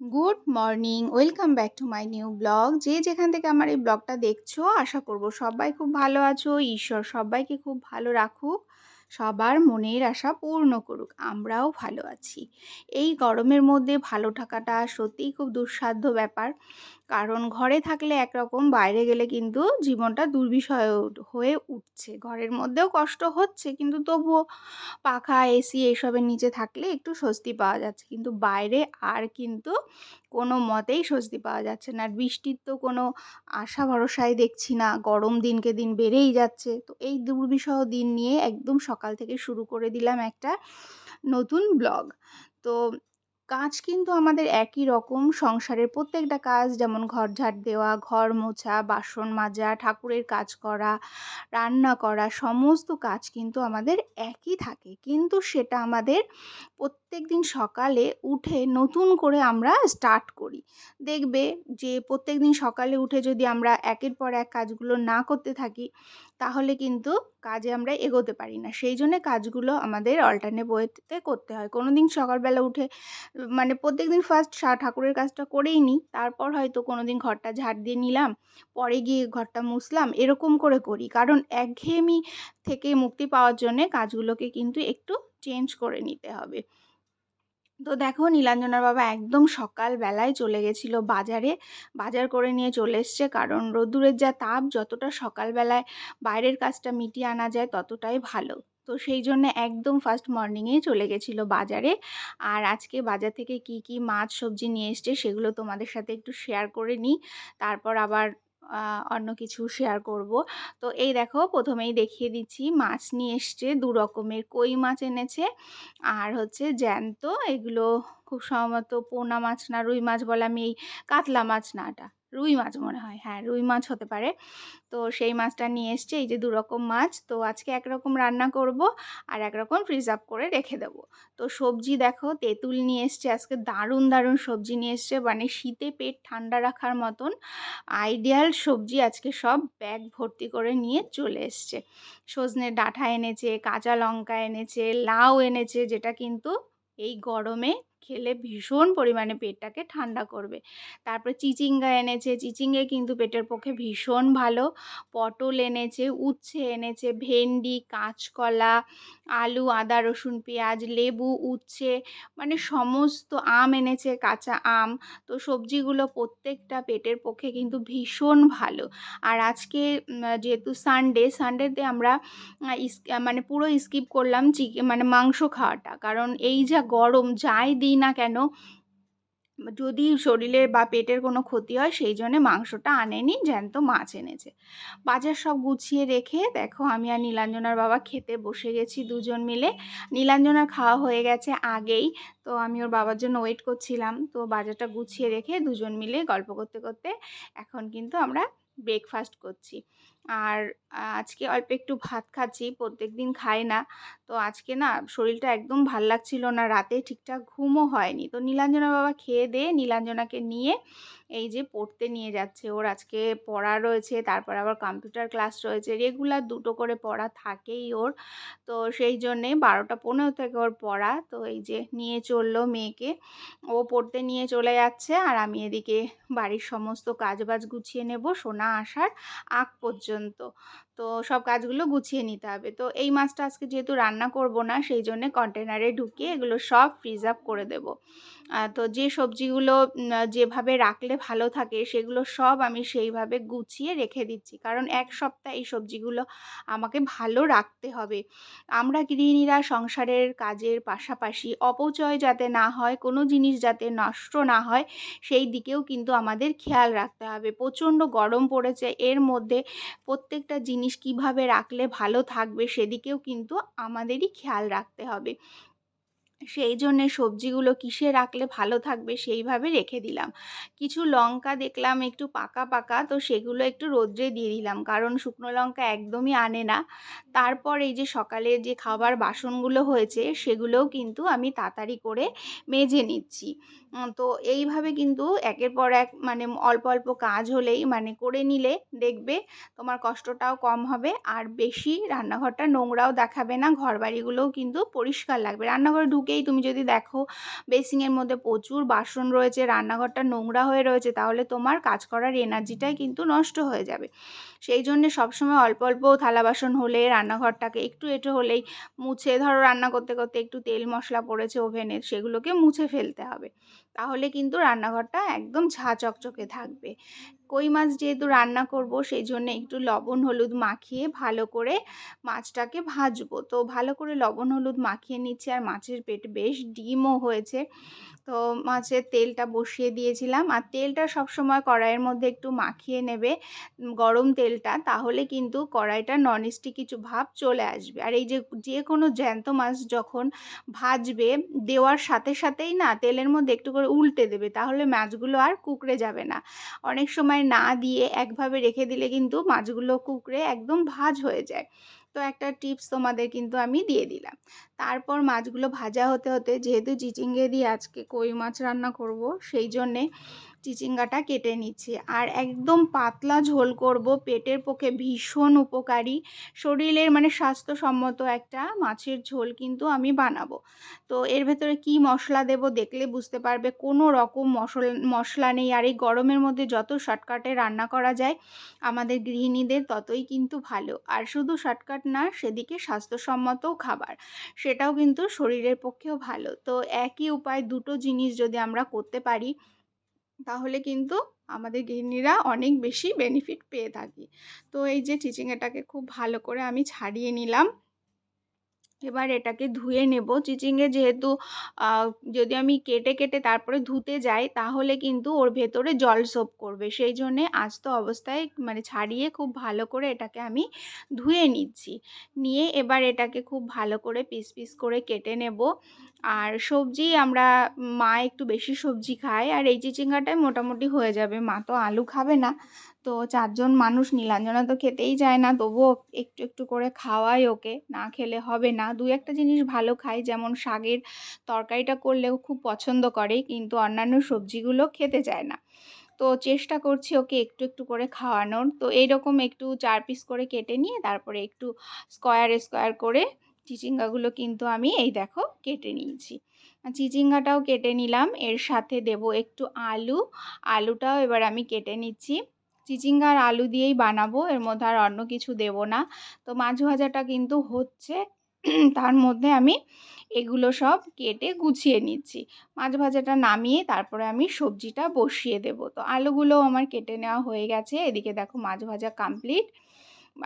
Good morning, welcome back to my new blog. যে যেখান থেকে আমার এই ব্লগটা দেখছ, আশা করব সবাই খুব ভালো আছো। ঈশ্বর সবাইকে খুব ভালো রাখুক, সবার মনের আশা পূর্ণ করুক, আমরাও ভালো আছি। এই গরমের মধ্যে ভালো থাকাটা সত্যিই খুব দুঃসাধ্য ব্যাপার। কারণ ঘরে থাকলে একরকম বাইরে গেলে কিন্তু জীবনটা দুর্বিষয় হয়ে উঠছে। ঘরের মধ্যেও কষ্ট হচ্ছে কিন্তু তবুও পাখা, এসি এসবের নিচে থাকলে একটু স্বস্তি পাওয়া যাচ্ছে। কিন্তু বাইরে আর কিন্তু কোনো মতেই স্বস্তি পাওয়া যাচ্ছে না। আর বৃষ্টির তো কোনো আশা ভরসাই দেখছি না। গরম দিনকে দিন বেড়েই যাচ্ছে। তো এই দুর্বিষহ দিন নিয়ে একদম সকাল থেকে শুরু করে দিলাম একটা নতুন ব্লগ। তো কাজ কিন্তু আমাদের একই রকম। সংসারের প্রত্যেকটা কাজ যেমন ঘর ঝাড় দেওয়া, ঘর মোছা, বাসন মাজা, ঠাকুরের কাজ করা, রান্না করা, সমস্ত কাজ কিন্তু আমাদের একই থাকে। কিন্তু সেটা আমাদের প্রত্যেক দিন সকালে উঠে নতুন করে আমরা স্টার্ট করি। দেখবে যে প্রত্যেক দিন সকালে উঠে যদি আমরা একের পর এক কাজগুলো না করতে থাকি, তাহলে কিন্তু কাজে আমরা এগোতে পারি না। সেই জন্যে কাজগুলো আমাদের অল্টারনেট ওয়েতে করতে হয়। কোনো দিন সকালবেলা উঠে মানে প্রত্যেক দিন ফার্স্ট ঠাকুরের কাজটা করেই নিই, তারপর হয়তো কোনো দিন ঘরটা ঝাড় দিয়ে নিলাম, পরে গিয়ে ঘরটা মুছলাম, এরকম করে করি। কারণ একঘেয়েমি থেকে মুক্তি পাওয়ার জন্যে কাজগুলোকে কিন্তু একটু চেঞ্জ করে নিতে হবে। তো দেখো নীলাঞ্জনার বাবা একদম সকালবেলায় চলে গেছিল বাজারে। বাজার করে নিয়ে চলে এসছে কারণ রোদ্দুরের যা তাপ, যতটা সকালবেলায় বাইরের কাজটা মিটিয়ে আনা যায় ততটাই ভালো। তো সেই জন্য একদম ফার্স্ট মর্নিংয়ে চলে গেছিল বাজারে। আর আজকে বাজার থেকে কি কি মাছ, সবজি নিয়ে এসছে সেগুলো তোমাদের সাথে একটু শেয়ার করে নিই। তারপর আবার অন্য কিছু শেয়ার করব। তো এই দেখো, প্রথমেই দেখিয়ে দিচ্ছি, মাছ নিয়ে এসছে, দু রকমের কই মাছ এনেছে, আর হচ্ছে জ্যান্ত, এগুলো খুব সম্ভবত পোনা মাছ না, রুই মাছ বলে আমি এই কাতলা মাছ না, এটা রুই মাছ মনে হয় হ্যাঁ রুই মাছ হতে পারে। তো সেই মাছটা নিয়ে এসছে, এই যে দু রকম মাছ। তো আজকে একরকম রান্না করব আর একরকম আপ করে রেখে দেব। তো সবজি দেখো, তেঁতুল নিয়ে এসছে, আজকে দারুণ দারুণ সবজি নিয়ে এসছে। মানে শীতে পেট ঠান্ডা রাখার মতন আইডিয়াল সবজি আজকে সব ব্যাগ ভর্তি করে নিয়ে চলে এসছে। সজনে ডাঁটা এনেছে, কাঁচা লঙ্কা এনেছে, লাউ এনেছে, যেটা কিন্তু এই গরমে খেলে ভীষণ পরিমাণে পেটটাকে ঠান্ডা করবে। তারপরে চিচিঙ্গা এনেছে চিচিঙ্গে কিন্তু পেটের পক্ষে ভীষণ ভালো। পটল এনেছে, উচ্ছে এনেছে, ভেন্ডি, কাঁচকলা, আলু, আদা, রসুন, পেঁয়াজ, লেবু, উচ্ছে মানে সমস্ত আম এনেছে, কাঁচা আম। তো সবজিগুলো প্রত্যেকটা পেটের পক্ষে কিন্তু ভীষণ ভালো। আর আজকে যেহেতু সানডে সানডেতে আমরা মানে পুরো স্কিপ করলাম চিকেন মানে মাংস খাওয়াটা। কারণ এই যা গরম, যাই দিই না কেন? যদি শরীরের বা পেটের কোনো ক্ষতি হয়, সেই জন্যে মাংসটা আনেনি, জ্যান্ত মাছ এনেছে। বাজার সব গুছিয়ে রেখে দেখো আমি আর নীলাঞ্জনার বাবা খেতে বসে গেছি দুজন মিলে। নীলাঞ্জনার খাওয়া হয়ে গেছে আগেই, তো আমি ওর বাবার জন্য ওয়েট করছিলাম। তো বাজারটা গুছিয়ে রেখে দুজন মিলে গল্প করতে করতে এখন কিন্তু আমরা ব্রেকফাস্ট করছি। আর আজকে অল্প একটু ভাত খাচ্ছি প্রত্যেক দিন খাই না। তো আজকে না শরীরটা একদম ভালো লাগছিল না, রাতে ঠিকঠাক ঘুমও হয়নি। তো নীলাঞ্জনা বাবা খেয়ে দিয়ে নীলাঞ্জনাকে নিয়ে এই যে পড়তে নিয়ে যাচ্ছে। ওর আজকে পড়া রয়েছে, তারপর আবার কম্পিউটার ক্লাস রয়েছে। রেগুলার দুটো করে পড়া থাকেই ওর। তো সেই জন্যে বারোটা পনেরো থেকে ওর পড়া। তো এই যে নিয়ে চলল মেয়েকে। ও পড়তে নিয়ে চলে যাচ্ছে আর আমি এদিকে বাড়ির সমস্ত কাজবাজ গুছিয়ে নেব। সোনা আসার আগ পর্যন্ত। তো সব কাজগুলো গুছিয়ে নিতে হবে। তো এই মাছটা আজকে যেহেতু রান্না করব না, সেই জন্যে কন্টেনারে ঢুকিয়ে এগুলো সব ফ্রিজ আপ করে দেব। তো যে সবজিগুলো যেভাবে রাখলে ভালো থাকে, সেগুলো সব আমি সেইভাবে গুছিয়ে রেখে দিচ্ছি। কারণ এক সপ্তাহ এই সবজিগুলো আমাকে ভালো রাখতে হবে। আমরা গৃহিণীরা সংসারের কাজের পাশাপাশি অপচয় যাতে না হয়, কোনো জিনিস যাতে নষ্ট না হয়, সেই দিকেও কিন্তু আমাদের খেয়াল রাখতে হবে। প্রচণ্ড গরম পড়েছে, এর মধ্যে প্রত্যেকটা জিনিস কীভাবে রাখলে ভালো থাকবে সেদিকেও কিন্তু আমাদেরই খেয়াল রাখতে হবে। সেই জন্যে সবজিগুলো কিসে রাখলে ভালো থাকবে সেইভাবে রেখে দিলাম। কিছু লঙ্কা দেখলাম একটু পাকা পাকা, তো সেগুলো একটু রোদ্রে দিয়ে দিলাম, কারণ শুকনো লঙ্কা একদমই আনে না। তারপর এই যে সকালে যে খাবার বাসনগুলো হয়েছে, সেগুলোও কিন্তু আমি তাড়াতাড়ি করে মেজে নিচ্ছি। তো এইভাবে কিন্তু একের পর এক মানে অল্প অল্প কাজ হলেই মানে করে নিলে দেখবে তোমার কষ্টটাও কম হবে, আর বেশি রান্নাঘরটা নোংরাও দেখাবে না, ঘরবাড়িগুলোও কিন্তু পরিষ্কার লাগবে। রান্নাঘরে ঢুকে ঢুকেই তুমি যদি দেখো বেসিংয়ের মধ্যে প্রচুর বাসন রয়েছে, রান্নাঘরটা নোংরা হয়ে রয়েছে, তাহলে তোমার কাজ করার এনার্জিটাই কিন্তু নষ্ট হয়ে যাবে। সেই জন্যে সবসময় অল্প অল্প থালা বাসন হলে, রান্নাঘরটাকে একটু এঁটো হলেই মুছে, ধরো রান্না করতে করতে একটু তেল মশলা পড়েছে ওভেনে, সেগুলোকে মুছে ফেলতে হবে। তাহলে কিন্তু রান্নাঘরটা একদম ঝাঁ চকচকে থাকবে। কই মাছ যেহেতু রান্না করব, সেই জন্য একটু লবণ, হলুদ মাখিয়ে ভালো করে মাছটাকে ভাজবো। তো ভালো করে লবণ, হলুদ মাখিয়ে নিচ্ছি, আর মাছের পেট বেশ ডিমও হয়েছে। তো মাছের তেলটা বসিয়ে দিয়েছিলাম, আর তেলটা সবসময় কড়াইয়ের মধ্যে একটু মাখিয়ে নেবে। গরম তেলটা, তাহলে কিন্তু কড়াইটা ননস্টিক কিছু ভাব চলে আসবে। আর এই যে যে কোনো জ্যান্ত মাছ যখন ভাজবে, দেওয়ার সাথে সাথেই না তেলের মধ্যে একটু করে উল্টে দেবে, তাহলে মাছগুলো আর কুকড়ে যাবে না। অনেক সময় না দিয়ে একভাবে রেখে দিলে কিন্তু মাছগুলো কুকড়ে একদম ভাজ হয়ে যায়। তো একটা টিপস তোমাদের কিন্তু আমি দিয়ে দিলাম। তারপর মাছগুলো ভাজা হতে হতে যেহেতু চিচিঙ্গে দিয়ে আজকে কই মাছ রান্না করব, সেই জন্যে চিচিঙ্গাটা কেটে নিচ্ছি। আর একদম পাতলা ঝোল করব, পেটের পক্ষে ভীষণ উপকারী, শরীরের মানে স্বাস্থ্যসম্মত একটা মাছের ঝোল কিন্তু আমি বানাবো। তো এর ভেতরে কি মশলা দেব দেখলে বুঝতে পারবে, কোনো রকম মশলা মশলা নেই। আর এই গরমের মধ্যে যত শর্টকাটে রান্না করা যায়, আমাদের গৃহিণীদের ততই কিন্তু ভালো। আর শুধু শর্টকাট না, সেদিকে স্বাস্থ্যসম্মতও খাবার। সেটাও কিন্তু শরীরের পক্ষেও ভালো। তো একই উপায় দুটো জিনিস যদি আমরা করতে পারি, তাহলে কিন্তু আমাদের গৃহিণীরা অনেক বেশি বেনিফিট পেয়ে থাকি। তো এই যে চিচিঙ্গাটাকে খুব ভালো করে আমি ছাড়িয়ে নিলাম। এবার এটাকে ধুয়ে নেব। চিচিংয়ে যেহেতু যদি আমি কেটে কেটে তারপরে ধুতে যাই, তাহলে কিন্তু ওর ভেতরে জল সোপ করবে। সেই জন্যে আস্ত অবস্থায় মানে ছাড়িয়ে খুব ভালো করে এটাকে আমি ধুয়ে নিচ্ছি। নিয়ে এবার এটাকে খুব ভালো করে পিস পিস করে কেটে নেব। আর সবজি আমরা, মা একটু বেশি সবজি খায়, আর এই চিচিঙ্গাটাই মোটামুটি হয়ে যাবে। মা তো আলু খাবে না, তো চারজন মানুষ, নীলাঞ্জনা তো খেতেই চায় না, তবুও একটু একটু করে খাওয়াই ওকে। না খেলে হবে না, দু একটা জিনিস ভালো খায়, যেমন শাকের তরকারিটা করলেও খুব পছন্দ করে, কিন্তু অন্যান্য সবজিগুলো খেতে চায় না। তো চেষ্টা করছি ওকে একটু একটু করে খাওয়ানোর। তো এইরকম একটু চার পিস করে কেটে নিয়ে, তারপরে একটু স্কোয়ার স্কোয়ার করে চিচিঙ্গাগুলো কিন্তু আমি এই দেখো কেটে নিয়েছি। চিচিঙ্গাটাও কেটে নিলাম, এর সাথে দেব একটু আলু। আলুটাও এবার আমি কেটে নিচ্ছি। চিচিঙ্গা আর আলু দিয়েই বানাবো, এর মধ্যে আর অন্য কিছু দেব না। তো মাছ ভাজাটা কিন্তু হচ্ছে, তার মধ্যে আমি এগুলো সব কেটে গুছিয়ে নিচ্ছি। মাছ ভাজাটা নামিয়ে তারপরে আমি সবজিটা বসিয়ে দেব। তো আলুগুলো আমার কেটে নেওয়া হয়ে গেছে, এদিকে দেখো মাছ ভাজা কমপ্লিট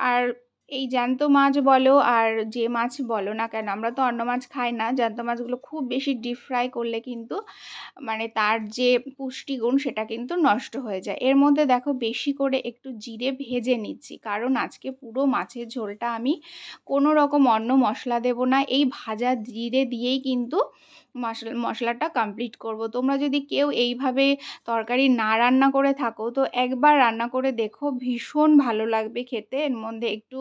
আর এই জ্যান্ত মাছ বলো আর যে মাছ বলো না কেন, আমরা তো অন্য মাছ খাই না। জ্যান্ত মাছগুলো খুব বেশি ডিপ ফ্রাই করলে কিন্তু মানে তার যে পুষ্টিগুণ সেটা কিন্তু নষ্ট হয়ে যায়। এর মধ্যে দেখো বেশি করে একটু জিরে ভেজে নিচ্ছি, কারণ আজকে পুরো মাছের ঝোলটা আমি কোনো রকম অন্য মশলা দেব না। এই ভাজা জিরে দিয়েই কিন্তু মশলা মশলাটা কমপ্লিট করব। তোমরা যদি কেউ এইভাবে তরকারি না রান্না করে থাকো, তো একবার রান্না করে দেখো, ভীষণ ভালো লাগবে খেতে। এর মধ্যে একটু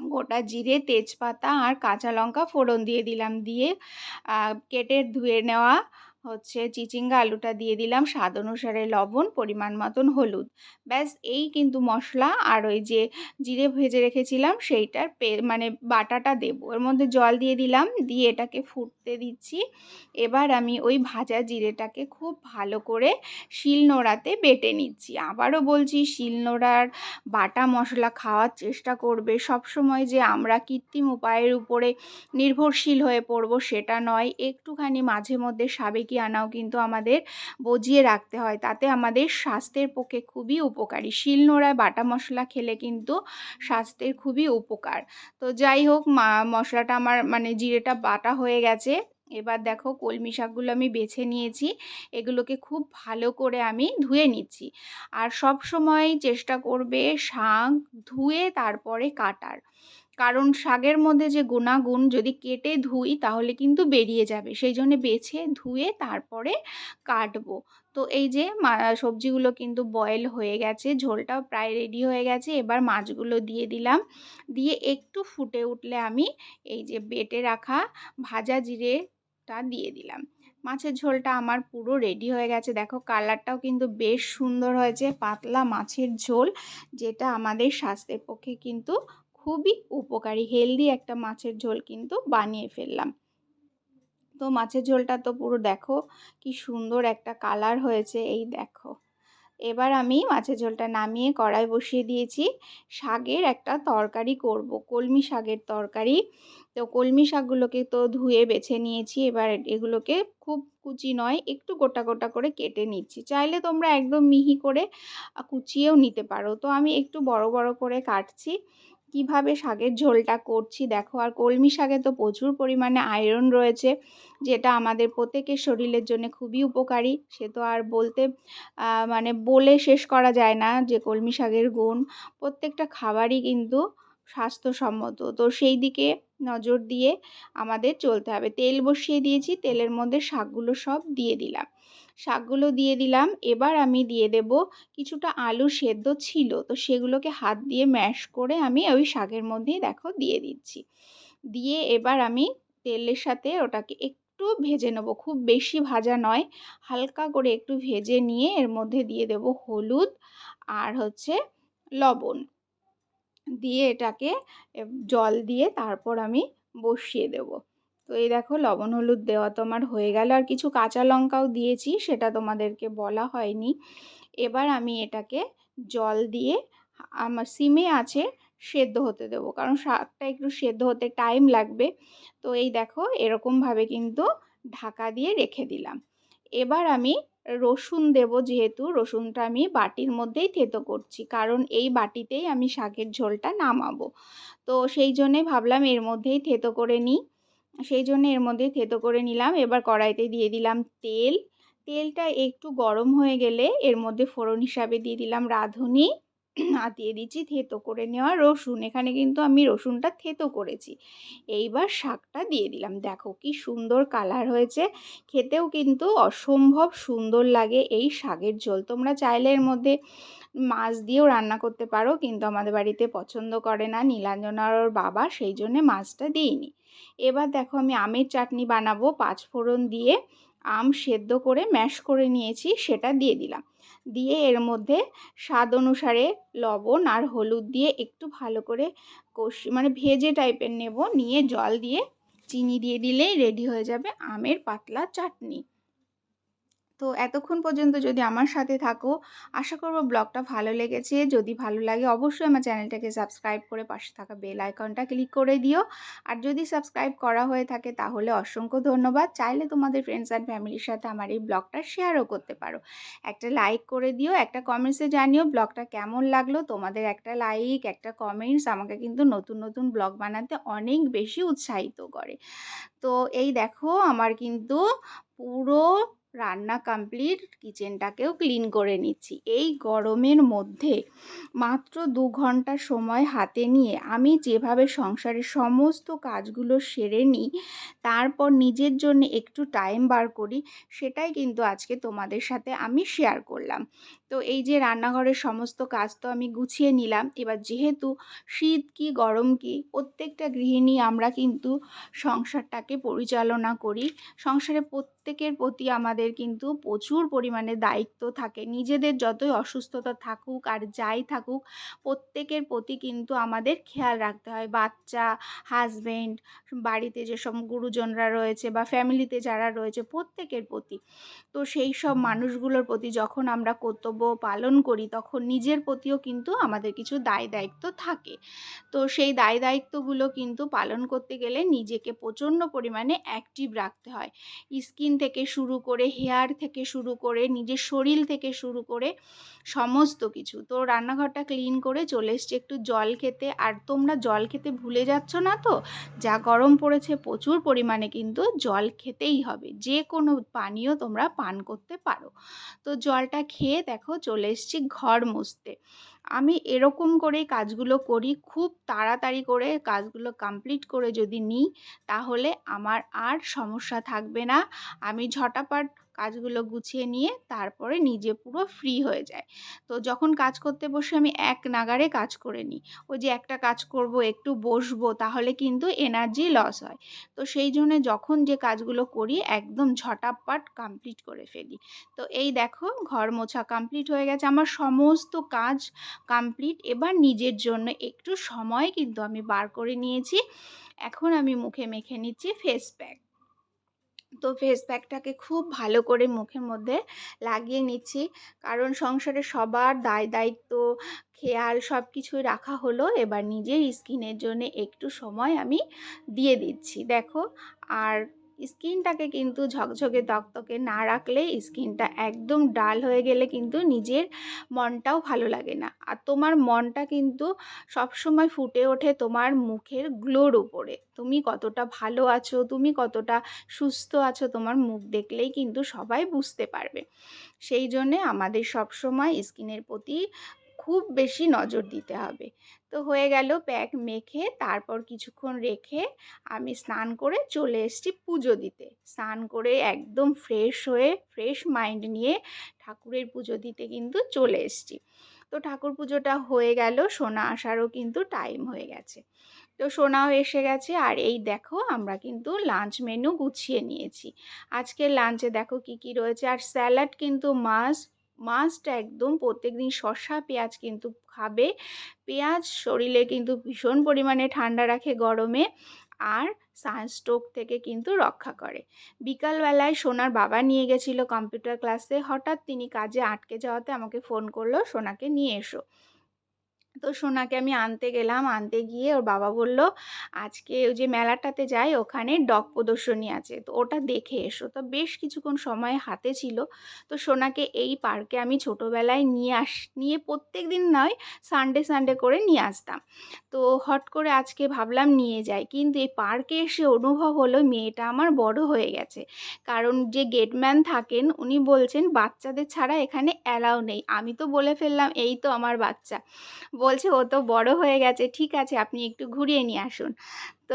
গোটা জিরে তেজপাতা আর কাঁচা লঙ্কা ফোড়ন দিয়ে দিলাম। দিয়ে কেটে ধুয়ে নেওয়া হচ্ছে চিচিঙ্গা আলুটা দিয়ে দিলাম স্বাদ অনুসারে লবণ, পরিমাণ মতন হলুদ। ব্যাস, এই কিন্তু মশলা আর ওই যে জিরে ভেজে রেখেছিলাম সেইটার পে মানে বাটাটা দেব। ওর মধ্যে জল দিয়ে দিলাম, দিয়ে এটাকে ফুটতে দিচ্ছি। এবার আমি ওই ভাজা জিরেটাকে খুব ভালো করে শিলনোড়াতে বেটে নিচ্ছি। আবারও বলছি শিলনোড়ার বাটা মশলা খাওয়ার চেষ্টা করবে। সব সময় যে আমরা কৃত্রিম উপায়ের উপরে নির্ভরশীল হয়ে পড়ব সেটা নয়, একটুখানি মাঝে মধ্যে সাবেকি আনাও কিন্তু আমাদের বজিয়ে রাখতে হয়। তাতে আমাদের স্বাস্থ্যের পক্ষে খুবই উপকারী। শিলনোড়ায় বাটা মশলা খেলে কিন্তু স্বাস্থ্যের খুবই উপকার। তো যাই হোক মশলাটা আমার মানে জিরেটা বাটা হয়ে গেছে। এবার দেখো কলমি শাকগুলো আমি বেছে নিয়েছি। এগুলোকে খুব ভালো করে আমি ধুয়ে নিচ্ছি। আর সব সময় চেষ্টা করবে শাক ধুয়ে তারপরে কাটার। কারণ শাকের মধ্যে যে গুণাগুণ যদি কেটে ধুই তাহলে কিন্তু বেরিয়ে যাবে। সেই জন্য বেছে, ধুয়ে তারপরে কাটবো। তো এই যে সবজিগুলো কিন্তু বয়েল হয়ে গেছে, ঝোলটাও প্রায় রেডি হয়ে গেছে। এবার মাছগুলো দিয়ে দিলাম। দিয়ে একটু ফুটে উঠলে আমি এই যে বেটে রাখা ভাজা জিরেটা দিয়ে দিলাম। মাছের ঝোলটা আমার পুরো রেডি হয়ে গেছে। দেখো কালারটাও কিন্তু বেশ সুন্দর হয়েছে। পাতলা মাছের ঝোল, যেটা আমাদের স্বাস্থ্যের পক্ষে কিন্তু খুবই উপকারী। হেলদি একটা মাছের ঝোল কিন্তু বানিয়ে ফেললাম। তো মাছের ঝোলটা তো পুরো দেখো, কি সুন্দর একটা কালার হয়েছে, এই দেখো। এবার আমি মাছের ঝোলটা নামিয়ে কড়াই বসিয়ে দিয়েছি। শাকের একটা তরকারি করব, কলমি শাকের তরকারি। তো কলমি শাকগুলোকে তো ধুয়ে বেছে নিয়েছি, এবার এগুলোকে খুব কুচি নয়, একটু গোটা গোটা করে কেটে নিচ্ছি। চাইলে তোমরা একদম মিহি করে কুচিয়েও নিতে পারো। তো আমি একটু বড় বড় করে কাটছি। কীভাবে শাকের ঝোলটা করছি? দেখো, আর কলমি শাকে তো প্রচুর পরিমাণে আয়রন রয়েছে, যেটা আমাদের প্রত্যেকের শরীরের জন্য খুবই উপকারী। সে তো আর বলতে মানে বলে শেষ করা যায় না যে কলমি শাকের গুণ। প্রত্যেকটা খাবারই কিন্তু স্বাস্থ্যসম্মত। তো সেই দিকে নজর দিয়ে আমাদের চলতে হবে। তেল বসিয়ে দিয়েছি, তেলের মধ্যে শাকগুলো সব দিয়ে দিলাম। শাকগুলো দিয়ে দিলাম। এবার আমি দিয়ে দেব কিছুটা আলু সেদ্ধ ছিল, তো সেগুলোকে হাত দিয়ে ম্যাশ করে আমি ওই শাকের মধ্যেই দেখো দিয়ে দিচ্ছি। দিয়ে এবার আমি তেলের সাথে ওটাকে একটু ভেজে নেব, খুব বেশি ভাজা নয়, হালকা করে একটু ভেজে নিয়ে এর মধ্যে দিয়ে দেব হলুদ আর হচ্ছে লবণ। দিয়ে এটাকে জল দিয়ে তারপর আমি বসিয়ে দেব। তো এই দেখো লবণ, হলুদ দেওয়া তো আমার হয়ে গেল। আর কিছু কাঁচা লঙ্কাও দিয়েছি, সেটা তোমাদেরকে বলা হয়নি। এবার আমি এটাকে জল দিয়ে আমার সিমে আছে, সেদ্ধ হতে দেবো। কারণ শাকটা একটু সেদ্ধ হতে টাইম লাগবে। তো এই দেখো এরকমভাবে কিন্তু ঢাকা দিয়ে রেখে দিলাম। এবার আমি রসুন দেব যেহেতু, রসুনটা আমি বাটির মধ্যেই থেতো করছি। কারণ এই বাটিতেই আমি শাকের ঝোলটা নামাবো। তো সেই জন্যে ভাবলাম এর মধ্যেই থেতো করে নিই। সেই জন্য এর মধ্যে থেতো করে নিলাম। এবার কড়াইতে দিয়ে দিলাম তেল। তেলটা একটু গরম হয়ে গেলে এর মধ্যে ফোড়ন হিসাবে দিয়ে দিলাম রাঁধুনি। দিয়ে দিচ্ছি থেতো করে নেওয়া রসুন। এখানে কিন্তু আমি রসুনটা থেতো করেছি। এইবার শাকটা দিয়ে দিলাম। দেখো কি সুন্দর কালার হয়েছে। খেতেও কিন্তু অসম্ভব সুন্দর লাগে এই শাকের ঝোল। তোমরা চাইলে এর মধ্যে মাছ দিয়েও রান্না করতে পারো, কিন্তু আমাদের বাড়িতে পছন্দ করে না। নীলাঞ্জনার বাবা সেই জন্যে মাছটা দিইনি। এবার দেখো আমি আমের চাটনি বানাবো। পাঁচফোড়ন দিয়ে আম সেদ্ধ করে ম্যাশ করে নিয়েছি, সেটা দিয়ে দিলাম। দিয়ে এর মধ্যে স্বাদ অনুসারে লবণ আর হলুদ দিয়ে একটু ভালো করে কষি মানে ভেজে টাইপের নেব। নিয়ে জল দিয়ে চিনি দিয়ে দিলেই রেডি হয়ে যাবে আমের পাতলা চাটনি। তো এতক্ষণ পর্যন্ত যদি আমার সাথে থাকো, আশা করব ব্লগটা ভালো লেগেছে। যদি ভালো লাগে অবশ্যই আমার চ্যানেলটাকে সাবস্ক্রাইব করে পাশে থাকা বেল আইকনটা ক্লিক করে দিও। আর যদি সাবস্ক্রাইব করা হয়ে থাকে তাহলে অসংখ্য ধন্যবাদ। চাইলে তোমাদের ফ্রেন্ডস অ্যান্ড ফ্যামিলির সাথে আমার এই ব্লগটা শেয়ারও করতে পারো। একটা লাইক করে দিও, একটা কমেন্টসে জানিও ব্লগটা কেমন লাগল। তোমাদের একটা লাইক একটা কমেন্টস আমাকে কিন্তু নতুন নতুন ব্লগ বানাতে অনেক বেশি উৎসাহিত করে। তো এই দেখো, আমার কিন্তু পুরো রান্না কমপ্লিট কিচেনটাকেও ক্লিন করে নিচ্ছি। এই গরমের মধ্যে মাত্র দু ঘণ্টা সময় হাতে নিয়ে আমি যেভাবে সংসারের সমস্ত কাজগুলো সেরে নিই, তারপর নিজের জন্য একটু টাইম বার করি, সেটাই কিন্তু আজকে তোমাদের সাথে আমি শেয়ার করলাম। তো এই যে রান্নাঘরের সমস্ত কাজ তো আমি গুছিয়ে নিলাম। এবার যেহেতু শীত কি গরম কি প্রত্যেকটা গৃহিণী আমরা কিন্তু সংসারটাকে পরিচালনা করি। সংসারে প্রত্যেকের প্রতি আমাদের কিন্তু প্রচুর পরিমাণে দায়িত্ব থাকে। নিজেদের যতই অসুস্থতা থাকুক আর যাই থাকুক প্রত্যেকের প্রতি কিন্তু আমাদের খেয়াল রাখতে হয়। বাচ্চা হাজব্যান্ড বাড়িতে যেসব গুরুজনরা রয়েছে বা ফ্যামিলিতে যারা রয়েছে প্রত্যেকের প্রতি। তো সেই সব মানুষগুলোর প্রতি যখন আমরা কর্তব্য পালন করি, তখন নিজের প্রতিও কিন্তু আমাদের কিছু দায় দায়িত্ব থাকে। তো সেই দায় দায়িত্বগুলো কিন্তু পালন করতে গেলে নিজেকে প্রচণ্ড পরিমাণে অ্যাক্টিভ রাখতে হয়। স্কিন থেকে শুরু করে হেয়ার থেকে শুরু করে নিজের শরীর থেকে শুরু করে সমস্ত কিছু। তো রান্নাঘরটা ক্লিন করে চলে এসছে একটু জল খেতে। আর তোমরা জল খেতে ভুলে যাচ্ছ না তো? যা গরম পড়েছে প্রচুর পরিমাণে কিন্তু জল খেতেই হবে। যে কোনো পানীয় তোমরা পান করতে পারো। তো জলটা খেয়ে দেখো চলে এসছি ঘর মুছতে। আমি এরকম করেই কাজগুলো করি, খুব তাড়াতাড়ি করে কাজগুলো কমপ্লিট করে যদি নিই, তাহলে আমার আর সমস্যা থাকবে না। আমি ঝটাপট কাজগুলো গুছিয়ে নিয়ে তারপরে নিজে পুরো ফ্রি হয়ে যায়। তো যখন কাজ করতে বসে আমি এক নাগারে কাজ করে নিই। ওই যে একটা কাজ করব, একটু বসবো, তাহলে কিন্তু এনার্জি লস হয়। তো সেই জন্যে যখন যে কাজগুলো করি, একদম ঝটাপট কমপ্লিট করে ফেলি। তো এই দেখো, ঘর মোছা কমপ্লিট হয়ে গেছে। আমার সমস্ত কাজ কমপ্লিট এবার নিজের জন্য একটু সময় কিন্তু আমি বার করে নিয়েছি। এখন আমি মুখে মেখে নিচ্ছি ফেস প্যাক তো ফেস প্যাকটাকে খুব ভালো করে মুখের মধ্যে লাগিয়ে নিচ্ছি। কারণ সংসারে সবার দায় দায়িত্ব, খেয়াল সব কিছুই রাখা হলো। এবার নিজের স্কিনের জন্য একটু সময় আমি দিয়ে দিচ্ছি, দেখো। আর স্কিনটাকে কিন্তু ঝকঝকে তকতকে না রাখলে স্কিনটা একদম ডাল হয়ে গেলে কিন্তু নিজের মনটাও ভালো লাগে না। আর তোমার মনটা কিন্তু সবসময় ফুটে ওঠে তোমার মুখের গ্লোর উপরে। তুমি কতটা ভালো আছো, তুমি কতটা সুস্থ আছো তোমার মুখ দেখলেই কিন্তু সবাই বুঝতে পারবে। সেই জন্যে আমাদের সবসময় স্কিনের প্রতি খুব বেশি নজর দিতে হবে। তো হয়ে গেল প্যাক মেখে তারপর কিছুক্ষণ রেখে আমি স্নান করে চলে এসেছি পুজো দিতে। স্নান করে একদম ফ্রেশ হয়ে ফ্রেশ মাইন্ড নিয়ে ঠাকুরের পুজো দিতে কিন্তু চলে এসেছি। তো ঠাকুর পুজোটা হয়ে গেল, সোনা আসারও কিন্তু টাইম হয়ে গেছে। তো সোনাও এসে গেছে আর এই দেখো আমরা কিন্তু লাঞ্চ মেনু গুছিয়ে নিয়েছি। আজকের লাঞ্চে দেখো কি কি রয়েছে আর স্যালাড কিন্তু মাস্ট মাস্ট একদম প্রত্যেক দিন শসা, পেঁয়াজ কিন্তু খাবে। পেঁয়াজ শরীরে কিন্তু ভীষণ পরিমাণে ঠান্ডা রাখে গরমে আর সানস্ট্রোক থেকে কিন্তু রক্ষা করে। বিকালবেলায় সোনার বাবা নিয়ে গেছিল কম্পিউটার ক্লাসে। হঠাৎ তিনি কাজে আটকে যাওয়াতে আমাকে ফোন করল, সোনাকে নিয়ে এসো। তো সোনাকে আমি আনতে গেলাম, আনতে গিয়ে ওর বাবা বলল, আজকে ওই যে মেলাটাতে যাই, ওখানে ডগ প্রদর্শনী আছে, তো ওটা দেখে এসো। তো বেশ কিছুক্ষণ সময় হাতে ছিল, তো সোনাকে এই পার্কে আমি ছোটোবেলায় নিয়ে আস, নিয়ে প্রত্যেক দিন নয়, সানডে সানডে করে নিয়ে আসতাম। তো হট করে আজকে ভাবলাম নিয়ে যাই, কিন্তু এই পার্কে এসে অনুভব হলো মেয়েটা আমার বড় হয়ে গেছে। কারণ যে গেটম্যান থাকেন, উনি বলছেন, বাচ্চাদের ছাড়া এখানে অ্যালাউ নেই। আমি তো বলে ফেললাম, এই তো আমার বাচ্চা। বলছে ও তো বড় হয়ে গেছে ঠিক আছে আপনি একটু ঘুরিয়ে নিয়ে আসুন। তো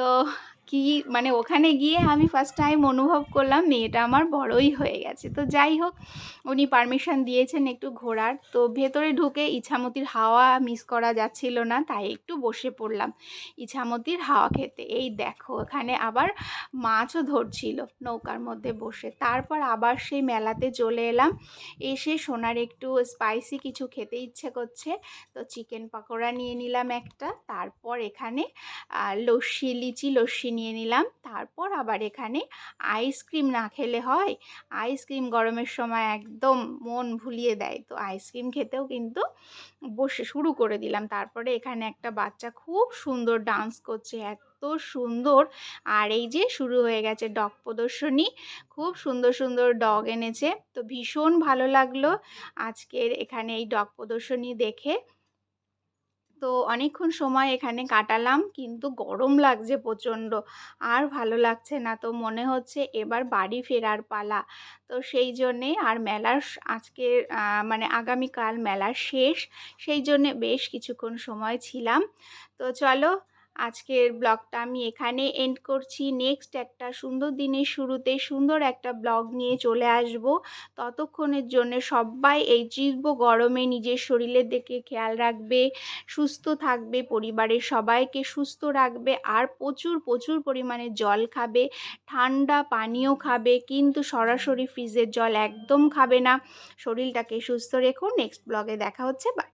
কি মানে ওখানে গিয়ে আমি ফার্স্ট টাইম অনুভব করলাম মেয়েটা আমার বড়ই হয়ে গেছে। তো যাই হোক, উনি পারমিশন দিয়েছেন একটু ঘোরার। তো ভেতরে ঢুকে ইছামতির হাওয়া মিস করা যাচ্ছিল না, তাই একটু বসে পড়লাম ইছামতির হাওয়া খেতে। এই দেখো এখানে আবার মাছও ধরছিল নৌকার মধ্যে বসে। তারপর আবার সেই মেলাতে চলে এলাম। এসে সোনার একটু স্পাইসি কিছু খেতে ইচ্ছে করছে। তো চিকেন পাকোড়া নিয়ে নিলাম একটা। তারপর এখানে লস্যি, লিচি লস্যি নিয়ে নিলাম। তারপর আবার এখানে আইসক্রিম না খেলে হয়। আইসক্রিম গরমের সময় একদম মন ভুলিয়ে দেয়। তো আইসক্রিম খেতেও কিন্তু বসে শুরু করে দিলাম। তারপরে এখানে একটা বাচ্চা খুব সুন্দর ডান্স করছে, এত সুন্দর। আর এই যে শুরু হয়ে গেছে ডগ প্রদর্শনী। খুব সুন্দর সুন্দর ডগ এনেছে। তো ভীষণ ভালো লাগল আজকের এখানে এই ডগ প্রদর্শনী দেখে। তো অনেকক্ষণ সময় এখানে কাটালাম, কিন্তু গরম লাগছে প্রচণ্ড। আর ভালো লাগছে না। তো মনে হচ্ছে এবার বাড়ি ফেরার পালা। তো সেই জন্যে আর মেলার আজকের মানে আগামীকাল মেলার শেষ। সেই জন্যে বেশ কিছুক্ষণ সময় ছিলাম। তো চলো আজকের ব্লগটা আমি এখানে এন্ড করছি। নেক্সট একটা সুন্দর দিনের শুরুতে সুন্দর একটা ব্লগ নিয়ে চলে আসব। ততক্ষণের জন্য সবাই এই তীব্র গরমে নিজের শরীরের দিকে খেয়াল রাখবে, সুস্থ থাকবে, পরিবারের সবাইকে সুস্থ রাখবে আর প্রচুর প্রচুর পরিমাণে জল খাবে, ঠান্ডা পানীয় খাবে, কিন্তু সরাসরি ফ্রিজের জল একদম খাবে না। শরীরটাকে সুস্থ রেখো। নেক্সট ব্লগে দেখা হচ্ছে। বাই